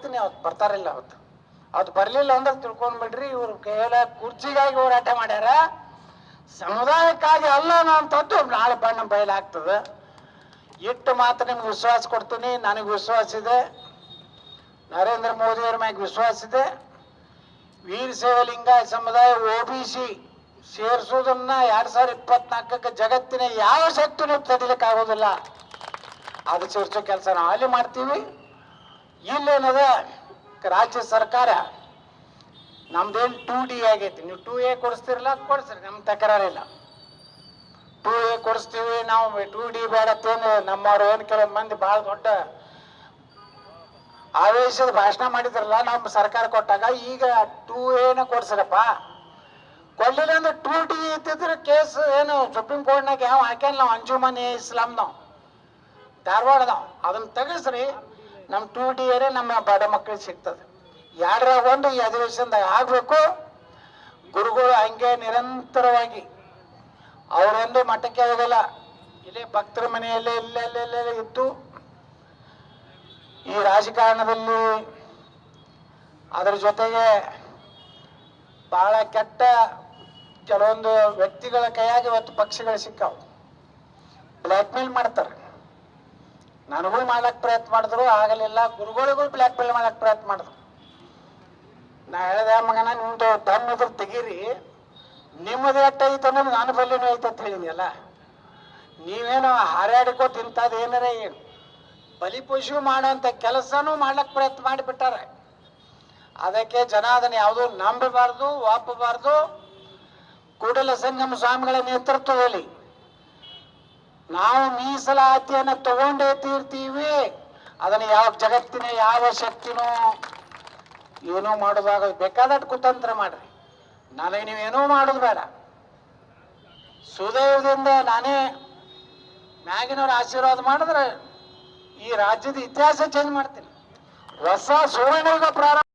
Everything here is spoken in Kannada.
ಹೇಳ್ತೀನಿ ಅವತ್ತು ಬರ್ತಾರಿಲ್ಲ ಅವತ್ತು. ಅವತ್ತು ಬರಲಿಲ್ಲ ಅಂದ್ರೆ ತಿಳ್ಕೊಂಡ್ಬಿಡ್ರಿ ಇವ್ರು ಕೇವಲ ಕುರ್ಚಿಗಾಗಿ ಹೋರಾಟ ಮಾಡ್ಯಾರ. ಸಮುದಾಯಕ್ಕಾಗಿ ಅಲ್ಲ ಅನ್ನೋಂಥದ್ದು ನಾಳೆ ಬಣ್ಣ ಬಯಲಾಗ್ತದೆ ಇಟ್ಟು ಮಾತ್ರ ನಿಮ್ಗೆ ವಿಶ್ವಾಸ ಕೊಡ್ತೀನಿ, ನನಗೆ ವಿಶ್ವಾಸ ಇದೆ. ನರೇಂದ್ರ ಮೋದಿಯವ್ರ ಮ್ಯಾಗ ವಿಶ್ವಾಸ ಇದೆ. ವೀರ ಸೇವಲಿಂಗಾಯ ಸಮುದಾಯ ಒ ಬಿ ಸಿ ಸೇರಿಸೋದನ್ನ ಎರಡ್ ಸಾವಿರದ ಇಪ್ಪತ್ನಾಲ್ಕಕ್ಕೆ ಜಗತ್ತಿನ ಯಾವ ಶಕ್ತಿನೂ ತಡಿಲಿಕ್ಕೆ ಆಗೋದಿಲ್ಲ ಅದು ಸೇರಿಸೋ ಕೆಲಸ ನಾವು ಅಲ್ಲಿ ಮಾಡ್ತೀವಿ. ಇಲ್ಲೇನದ, ರಾಜ್ಯ ಸರ್ಕಾರ ನಮ್ದೇನು ಟೂ ಡಿ ಆಗೈತಿ. ನೀವು ಟೂ ಎ ಕೊಡಿಸ್ತಿರಲ್ಲ ಕೊಡಿಸ್ರಿ ನಮ್ಮ ತಕರಾರಿಲ್ಲ. ಟೂ ಎ ಕೊಡಿಸ್ತೀವಿ, ನಾವು ಟೂ ಡಿ ಬೇಡತ್ತೇನು ನಮ್ಮವ್ರು ಏನು ಕೆಲವೊಂದು ಮಂದಿ ಭಾಳ ದೊಡ್ಡ ಆವೇಶದ ಭಾಷಣ ಮಾಡಿದ್ರಲ್ಲ ನಮ್ಮ ಸರ್ಕಾರ ಕೊಟ್ಟಾಗ ಈಗ ಟೂ ಎನ ಕೊಡ್ಸ್ರಪ್ಪ. ಕೊಡ್ಲಿಲ್ಲ ಅಂದ್ರೆ ಟೂ ಡಿ ಇದ್ದಿದ್ರೆ ಕೇಸ್ ಏನು ಸುಪ್ರೀಂ ಕೋರ್ಟ್ನಾಗ ಯಾವ ಹಾಕ್ಯಾನ ನಾವು ಅಂಜುಮನ್, ಇಸ್ಲಾಂ ನಾವು, ಧಾರವಾಡದವ್. ಅದನ್ನ ತೆಗೆಸ್ರಿ ನಮ್ಮ ಟೂ ಡಿ ನಮ್ಮ ಬಡ ಮಕ್ಕಳಿಗೆ ಸಿಗ್ತದೆ. ಯಾರ ಒಂದು ಈ ಅಧಿವೇಶನದಾಗ ಆಗಬೇಕು, ಗುರುಗಳು ಹಂಗೆ ನಿರಂತರವಾಗಿ ಅವರೊಂದು ಮಠಕ್ಕೆ ಹೋಗಲ್ಲ. ಇಲ್ಲೇ ಭಕ್ತರ ಮನೆಯಲ್ಲೇ ಇಲ್ಲೆಲ್ಲೆಲ್ಲೇ ಇದ್ದು ಈ ರಾಜಕಾರಣದಲ್ಲಿ ಅದರ ಜೊತೆಗೆ ಬಹಳ ಕೆಟ್ಟ ಕೆಲವೊಂದು ವ್ಯಕ್ತಿಗಳ ಕೈಯಾಗಿ ಇವತ್ತು ಪಕ್ಷಗಳು ಸಿಕ್ಕಾವು. ಬ್ಲ್ಯಾಕ್ಮೇಲ್ ಮಾಡ್ತಾರೆ. ನನಗೂ ಮಾಡಕ್ ಪ್ರಯತ್ನ ಮಾಡಿದ್ರು, ಆಗಲಿಲ್ಲ. ಗುರುಗಳಿಗೂ ಬ್ಲ್ಯಾಕ್ ಮೇಲ್ ಮಾಡಕ್ ಪ್ರಯತ್ನ ಮಾಡಿದ್ರು. ನಾ ಹೇಳಿದೆ, ಮಗನ ನಿಮ್ದು ದಮ್ ಇದ್ರ ತೆಗೀರಿ. ನಿಮ್ಮದು ಐತೆ ಅನ್ನೋದು ನಾನು ಬಲ್ಲಿನೂ ಐತೆ ಅಂತ ಹೇಳಿದ್ಯಲ್ಲ ನೀವೇನು ಹಾರಾಡಿಕೋ ತಿಂತದ ಏನಾರ ಏನು? ಬಲಿಪಶು ಮಾಡೋಂಥ ಕೆಲಸನೂ ಮಾಡ್ಲಕ್ ಪ್ರಯತ್ನ ಮಾಡಿಬಿಟ್ಟಾರೆ. ಅದಕ್ಕೆ ಜನ ಅದನ್ನ ಯಾವುದೂ ನಂಬಬಾರ್ದು, ಒಪ್ಪಬಾರ್ದು. ಕೂಡಲ ಸಂಗಮ ಸ್ವಾಮಿಗಳ ನೇತೃತ್ವದಲ್ಲಿ ನಾವು ಮೀಸಲಾತಿಯನ್ನು ತಗೊಂಡೇ ತೀರ್ತೀವಿ. ಅದನ್ನ ಯಾವ ಜಗತ್ತಿನ ಯಾವ ಶಕ್ತಿನೂ ಏನೂ ಮಾಡೋದಾಗ ಬೇಕಾದಟ್ಟು ಕುತಂತ್ರ ಮಾಡ್ರಿ. ನನಗೆ ನೀವೇನೂ ಮಾಡೋದು ಬೇಡ. ಸುದೈವದಿಂದ ನಾನೇ ಮ್ಯಾಗಿನವ್ರ ಆಶೀರ್ವಾದ ಮಾಡಿದ್ರೆ ಈ ರಾಜ್ಯದ ಇತಿಹಾಸ ಚೇಂಜ್ ಮಾಡ್ತೀನಿ. ಹೊಸ ಸುವರ್ಣ ಪ್ರಾರಂಭ